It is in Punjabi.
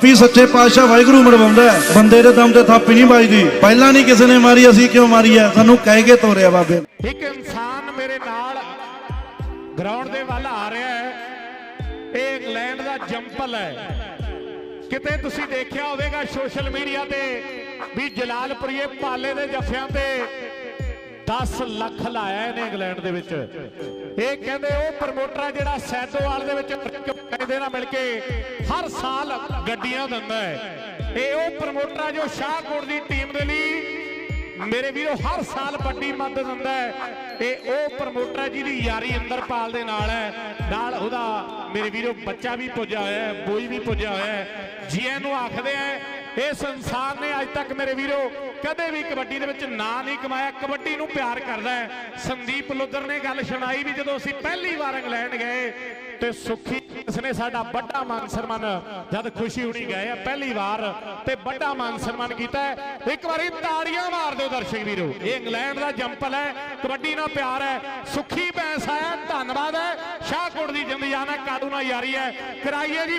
ਥਾਪੀ ਸੱਚੇ ਪਾਤਸ਼ਾਹ ਵਾਹਿਗੁਰੂ ਮਰਵਾਉਂਦਾ ਬੰਦੇ ਦੇ ਦਮ ਤੇ ਥਾਪੀ ਨਹੀਂ ਵੱਜਦੀ। ਪਹਿਲਾਂ ਨਹੀਂ ਕਿਸੇ ਨੇ ਮਾਰੀ, ਅਸੀਂ ਕਿਉਂ ਮਾਰੀ ਹੈ? ਸਾਨੂੰ ਕਹਿ ਕੇ ਤੋਰਿਆ ਬਾਬੇ। ਇੱਕ ਇਨਸਾਨ ਮੇਰੇ ਨਾਲ ਗਰਾਊਂਡ ਦੇ ਵੱਲ ਆ ਰਿਹਾ ਹੈ। ਇਹ ਇੰਗਲੈਂਡ ਦਾ ਜੰਪਲ ਹੈ। ਕਿਤੇ ਤੁਸੀਂ ਦੇਖਿਆ ਹੋਵੇਗਾ ਸੋਸ਼ਲ ਮੀਡੀਆ ਤੇ ਵੀ ਜਲਾਲਪੁਰੀਏ ਪਾਲੇ ਦੇ ਜੱਫਿਆਂ ਤੇ 10 ਲੱਖ ਲਾਇਆ ਇਹਨੇ ਇੰਗਲੈਂਡ ਦੇ ਵਿੱਚ। ਇਹ ਕਹਿੰਦੇ ਉਹ ਪ੍ਰਮੋਟਰ ਆ ਜਿਹੜਾ ਸੈਦੋਵਾਲ ਦੇ ਵਿੱਚ ਕਹਿੰਦੇ ਨਾਲ ਮਿਲ ਕੇ ਹਰ ਸਾਲ ਗੱਡੀਆਂ ਦਿੰਦਾ ਹੈ। ਇਹ ਉਹ ਪ੍ਰਮੋਟਰ ਆ ਜੋ ਸ਼ਾਹਕੋਟ ਦੀ ਟੀਮ ਦੇ ਲਈ ਮੇਰੇ ਵੀਰੋ ਹਰ ਸਾਲ ਵੱਡੀ ਮਦਦ ਦਿੰਦਾ ਹੈ। ਇਹ ਉਹ ਪ੍ਰਮੋਟਰ ਹੈ ਜਿਹਦੀ ਯਾਰੀ ਅੰਦਰਪਾਲ ਦੇ ਨਾਲ ਹੈ। ਨਾਲ ਉਹਦਾ ਮੇਰੇ ਵੀਰੋ ਬੱਚਾ ਵੀ ਪੁੱਜਿਆ ਹੋਇਆ ਹੈ, ਬੋਈ ਵੀ ਪੁੱਜਿਆ ਹੋਇਆ ਹੈ। ਜੀਐਨ ਨੂੰ ਆਖਦੇ ਆ ਇਸ ਇਨਸਾਨ ਨੇ ਅੱਜ ਤੱਕ ਮੇਰੇ ਵੀਰੋ, ਕਦੇ ਵੀ ਕਬੱਡੀ ਦੇ ਵਿੱਚ ਨਾਂ ਨਹੀਂ ਕਮਾਇਆ। ਕਬੱਡੀ ਨੂੰ ਪਿਆਰ ਕਰਦਾ ਹੈ। ਸੰਦੀਪ ਲੁੱਦਰ ਨੇ ਗੱਲ ਸੁਣਾਈ ਵੀ ਜਦੋਂ ਅਸੀਂ ਪਹਿਲੀ ਵਾਰ ਇੰਗਲੈਂਡ ਗਏ ਤੇ ਸੁਖੀ ਇਸਨੇ ਸਾਡਾ ਵੱਡਾ ਮਾਨ ਸਨਮਾਨ, ਜਦ ਖੁਸ਼ੀ ਹੁਣੀ ਗਏ ਆ ਪਹਿਲੀ ਵਾਰ ਤੇ ਵੱਡਾ ਮਾਨ ਸਨਮਾਨ ਕੀਤਾ ਇੱਕ ਵਾਰੀ ਤਾੜੀਆਂ ਮਾਰ ਦਿਓ ਦਰਸ਼ਕ ਵੀਰੋ। ਇਹ ਇੰਗਲੈਂਡ ਦਾ ਜੰਪਲ ਹੈ, ਕਬੱਡੀ ਨਾਲ ਪਿਆਰ ਹੈ। ਸੁਖੀ ਬੈਂਸ ਆਇਆ, ਧੰਨਵਾਦ ਹੈ। ਸ਼ਾਹਕੋਟ ਦੀ ਜਿੰਦ ਜਾਨ ਹੈ ਕਾਦੂ ਨਾਲ ਯਾਰੀ ਹੈ। ਕਰਾਈਏ ਜੀ